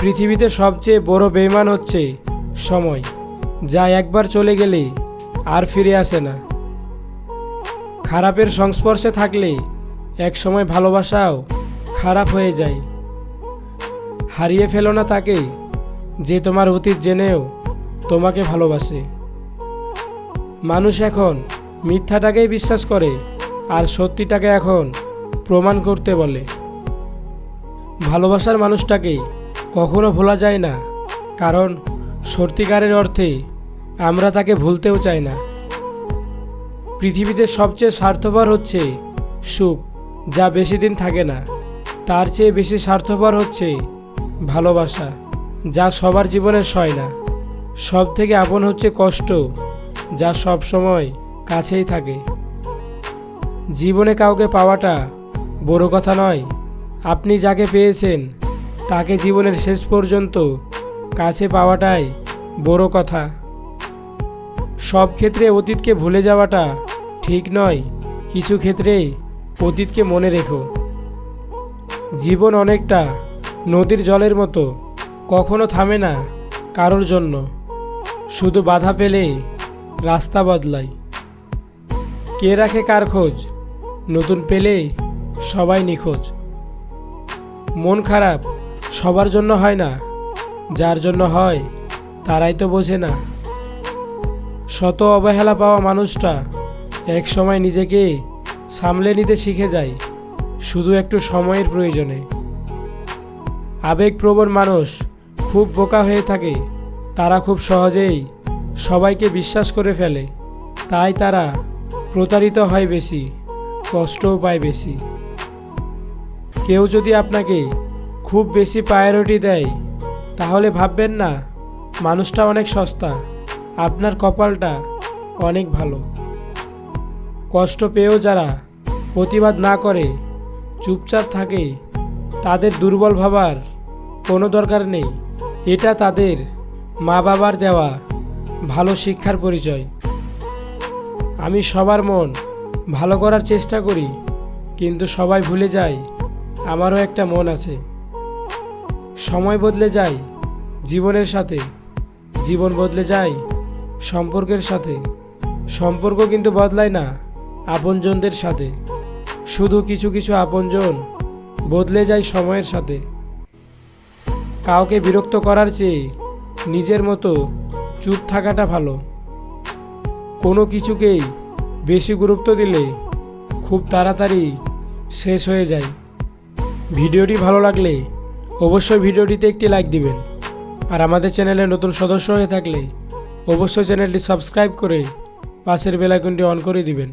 পৃথিবীতে সবচেয়ে বড় বেইমান হচ্ছে সময়, যা একবার চলে গেলে আর ফিরে আসে না। খারাপের সংস্পর্শে থাকলে এক সময় ভালোবাসাও খারাপ হয়ে যায়। হারিয়ে ফেলো না তাকে যে তোমার অতীত জেনেও তোমাকে ভালোবাসে। মানুষ এখন মিথ্যাটাকেই বিশ্বাস করে আর সত্যিটাকে এখন প্রমাণ করতে বলে। ভালোবাসার মানুষটাকে কখনো ভোলা যায় না, কারণ সত্যিকারের অর্থে আমরা তাকে ভুলতেও চাই না। পৃথিবীতে সবচেয়ে স্বার্থপর হচ্ছে সুখ, যা বেশি দিন থাকে না। তার চেয়ে বেশি স্বার্থপর হচ্ছে ভালোবাসা, যা সবার জীবনে সয় না। সব থেকে আপন হচ্ছে কষ্ট, যা সব সময় কাছেই থাকে। জীবনে কাউকে পাওয়াটা বড় কথা নয়। আপনি যাকে পেয়েছেন তাকে জীবনের শেষ পর্যন্ত কাছে পাওয়াটাই বড় কথা। সব ক্ষেত্রে অতীতকে ভুলে যাওয়াটা ঠিক নয়, কিছু ক্ষেত্রে অতীতকে মনে রেখো। জীবন অনেকটা নদীর জলের মতো, কখনো থামে না কারোর জন্য। শুধু বাধা পেলে রাস্তা বদলায়। কে রাখে কার খোঁজ, নতুন পেলে সবাই নিখোঁজ। মন খারাপ সবার জন্য হয় না। যার জন্য হয়, তারাই তো বোঝে না। শত অবহেলা পাওয়া মানুষটা এক সময় নিজেকে সামলে নিতে শিখে যায়, শুধু একটু সময়ের প্রয়োজনে। আবেগপ্রবণ মানুষ খুব বোকা হয়ে থাকে। তারা খুব সহজেই সবাইকে বিশ্বাস করে ফেলে। তাই তারা প্রতারিত হয় বেশি, কষ্টও পায় বেশি। কেউ যদি আপনাকে খুব বেশি প্রায়োরিটি দেয়। তাহলে ভাববেন না, মানুষটা অনেক সস্তা, আপনার কপালটা অনেক ভালো। কষ্ট পেয়েও যারা প্রতিবাদ না করে, চুপচাপ থাকে, তাদের দুর্বল ভাবার কোনো দরকার নেই। এটা তাদের মা বাবার দেওয়া ভালো শিক্ষার পরিচয়। আমি সবার মন ভালো করার চেষ্টা করি, কিন্তু সবাই ভুলে যায়, আমারও একটা মন আছে। সময় বদলে যায় জীবনের সাথে, জীবন বদলে যায় সম্পর্কের সাথে। সম্পর্ক কিন্তু বদলায় না আপনজনদের সাথে। শুধু কিছু কিছু আপনজন বদলে যায় সময়ের সাথে। কাউকে বিরক্ত করার চেয়ে নিজের মতো চুপ থাকাটা ভালো। কোনো কিছুকেই বেশি গুরুত্ব দিলে খুব তাড়াতাড়ি শেষ হয়ে যায়। ভিডিওটি ভালো লাগলে অবশ্যই ভিডিওটিতে একটি লাইক দিবেন। আর আমাদের চ্যানেলে নতুন সদস্য হয়ে থাকলে অবশ্যই চ্যানেলটি সাবস্ক্রাইব করে পাশের বেলাইকনটি অন করে দিবেন।